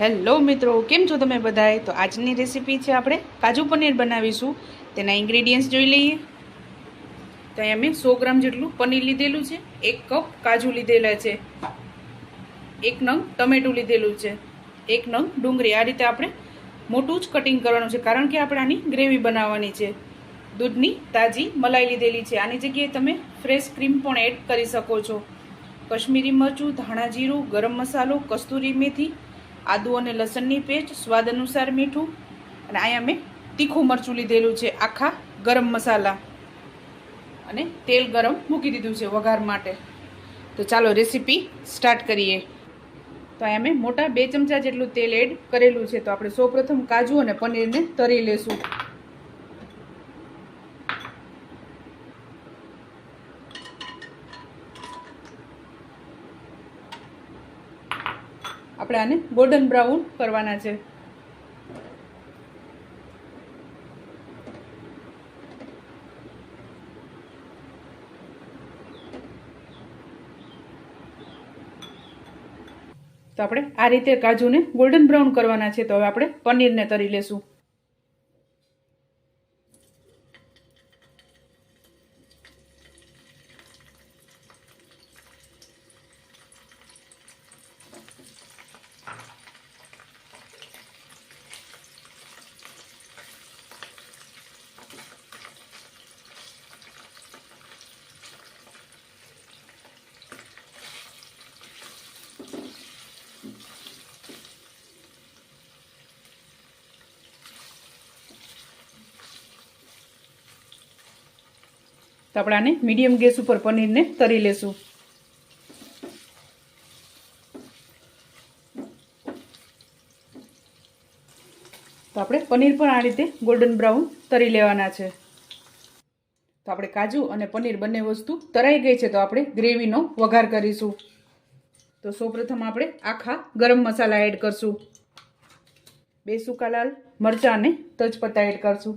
Hello મિત્રો, કેમ છો તમે બધાએ? તો આજની રેસીપી છે આપણે કાજુ પનીર બનાવીશું. તેના ઇન્ગ્રેડિયન્ટ્સ જોઈ લઈએ. તો અહીંયા મેં સો ગ્રામ જેટલું પનીર લીધેલું છે, એક કપ કાજુ લીધેલા છે, એક નંગ ટમેટું લીધેલું છે, એક નંગ ડુંગળી. આ રીતે આપણે મોટું જ કટિંગ કરવાનું છે, કારણ કે આપણે આની ગ્રેવી બનાવવાની છે. દૂધની તાજી મલાઈ લીધેલી છે. આની જગ્યાએ તમે ફ્રેશ ક્રીમ પણ એડ કરી શકો છો. કશ્મીરી મરચું, ધાણા જીરું, ગરમ મસાલો, કસ્તુરી મેથી આદુ અને લસણની પેસ્ટ, સ્વાદ અનુસાર મીઠું અને અહીંયા મેં તીખું મરચું લીધેલું છે, આખા ગરમ મસાલા. અને તેલ ગરમ મૂકી દીધું છે વઘાર માટે. તો ચાલો રેસીપી સ્ટાર્ટ કરીએ. તો અહીંયા મેં મોટા બે ચમચા જેટલું તેલ એડ કરેલું છે, તો આપણે સૌપ્રથમ કાજુ અને પનીરને તરી લેશું. આપણે આને ગોલ્ડન બ્રાઉન કરવાના છે. તો આપણે આ રીતે કાજુને ગોલ્ડન બ્રાઉન કરવાના છે. તો હવે આપણે પનીરને તરી લેશું. તો આપણે આને મીડિયમ ગેસ ઉપર પનીરને તરી લેશું. તો આપણે પનીર પણ આ રીતે ગોલ્ડન બ્રાઉન તરી લેવાના છે. તો આપણે કાજુ અને પનીર બંને વસ્તુ તરાઈ ગઈ છે તો આપણે ગ્રેવીનો વઘાર કરીશું. તો સૌપ્રથમ આપણે આખા ગરમ મસાલા એડ કરશું. બે સૂકા લાલ મરચાં અને તજપત્તા એડ કરશું.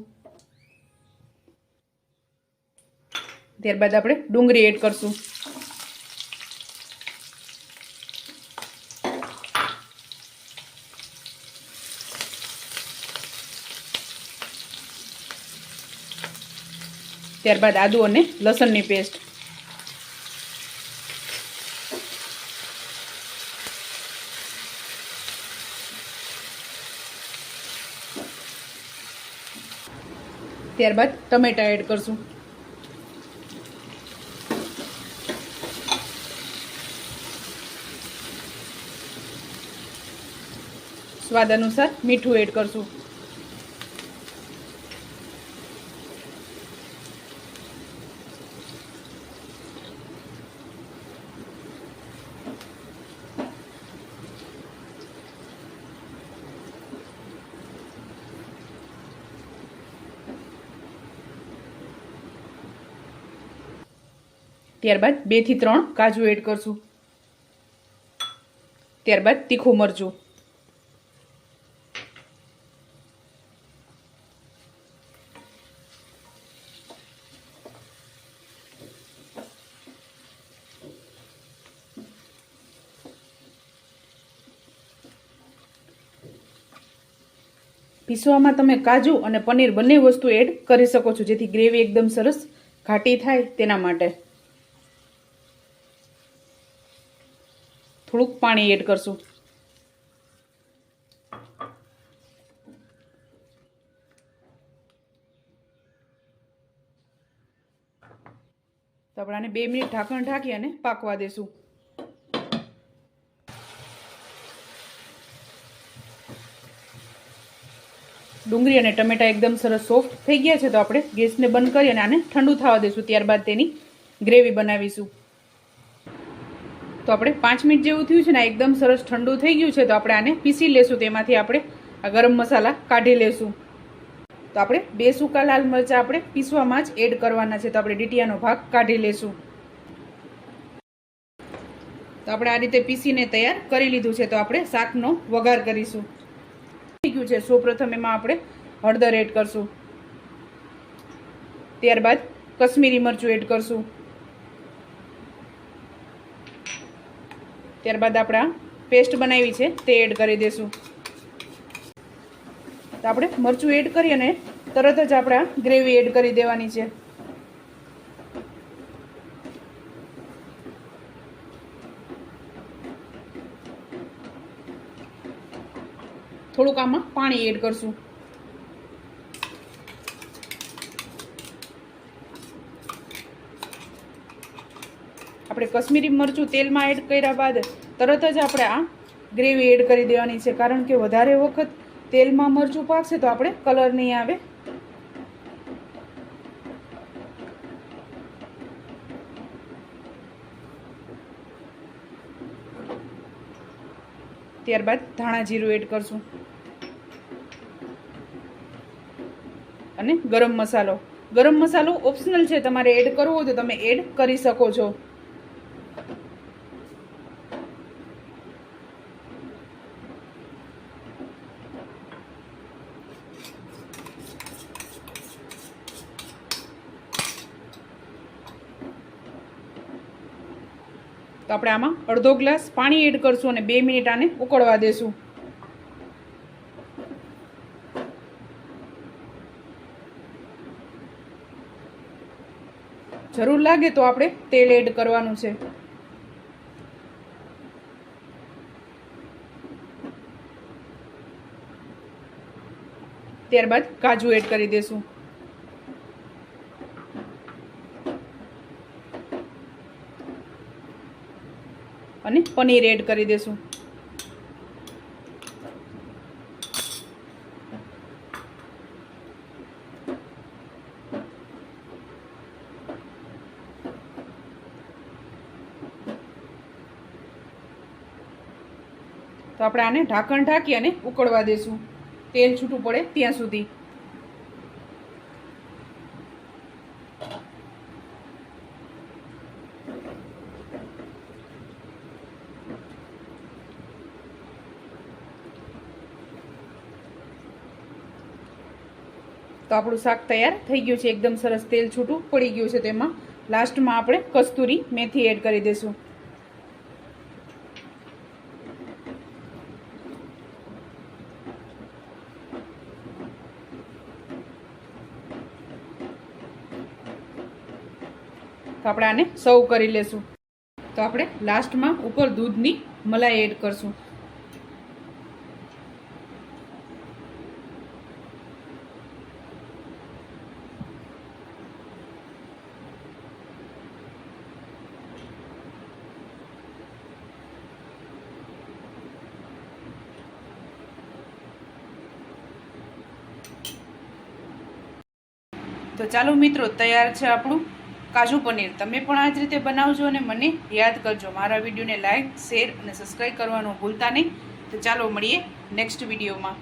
ત્યારબાદ આપણે ડુંગળી એડ કરશું. ત્યારબાદ આદુ અને લસણની પેસ્ટ. ત્યારબાદ ટમેટા એડ કરશું. સ્વાદ અનુસાર મીઠું એડ કરશું. ત્યારબાદ બેથી ત્રણ કાજુ એડ કરશું. ત્યારબાદ તીખું મરચું. પીસવામાં તમે કાજુ અને પનીર બંને વસ્તુ એડ કરી શકો છો, જેથી ગ્રેવી એકદમ સરસ ઘાટી થાય તેના માટે. થોડુંક પાણી એડ કરશું. તો આપણે બે મિનિટ ઢાંકણ ઢાંકી અને પાકવા દેશું. ડુંગળી અને ટમેટા એકદમ સરસ સોફ્ટ થઈ ગયા છે તો આપણે ગેસને બંધ કરી અને આને ઠંડુ થવા દઈશું. ત્યારબાદ તેની ગ્રેવી બનાવીશું. તો આપણે પાંચ મિનિટ જેવું થયું છે ને એકદમ સરસ ઠંડુ થઈ ગયું છે તો આપણે આને પીસી લેશું. તેમાંથી આપણે આ ગરમ મસાલા કાઢી લેશું. તો આપણે બે સૂકા લાલ મરચાં આપણે પીસવામાં જ એડ કરવાના છે તો આપણે ડીટીયાનો ભાગ કાઢી લેશું. તો આપણે આ રીતે પીસીને તૈયાર કરી લીધું છે તો આપણે શાકનો વઘાર કરીશું. ગયું છે. સૌપ્રથમ એમાં આપણે હળદર એડ કરશું. ત્યારબાદ કશ્મીરી મરચું એડ કરશું. ત્યારબાદ આપણે પેસ્ટ બનાવી છે તે એડ કરી દઈશું તો આપણે મરચું એડ કરી અને તરત જ આપણે ગ્રેવી એડ કરી દેવાની છે. થોડુંક આમાં પાણી એડ કરશું. આપણે કશ્મીરી મરચું તેલમાં એડ કર્યા બાદ તરત જ આપણે આ ગ્રેવી એડ કરી દેવાની છે. કારણ કે વધારે વખત તેલમાં મરચું પાકશે તો આપણે કલર નહીં આવે. ત્યારબાદ ધાણા જીરું એડ કરશું. અને ગરમ મસાલો. ગરમ મસાલો ઓપ્શનલ છે, તમારે એડ કરવો હોય તો તમે એડ કરી શકો છો. તો આપણે આમાં અડધો ગ્લાસ પાણી એડ કરશું અને બે મિનિટ આને ઉકળવા દેશું. જરૂર લાગે તો આપણે તેલ એડ કરવાનું છે. ત્યારબાદ કાજુ એડ કરી દેશું. અને પનીર એડ કરી દેશું. તો આપણે આને ઢાંકણ ઢાંકી અને ઉકળવા દેશું. તેલ છૂટું પડે ત્યાં સુધી. તો આપણું શાક તૈયાર થઈ ગયું છે. એકદમ સરસ તેલ છૂટું પડી ગયું છે તેમાં. લાસ્ટમાં આપણે કસ્તુરી મેથી એડ કરી દઈશું તો આપણે આને કરી લેશું. તો આપણે લાસ્ટમાં ઉપર દૂધની મલાઈ એડ કરશું. તો ચાલો મિત્રો, તૈયાર છે આપણું કાજુ પનીર. તમે પણ આ જ રીતે બનાવજો અને મને યાદ કરજો. મારા વિડીયોને લાઇક શેર અને સબસ્ક્રાઈબ કરવાનું ભૂલતા નહીં. તો ચાલો મળીએ નેક્સ્ટ વિડીયોમાં.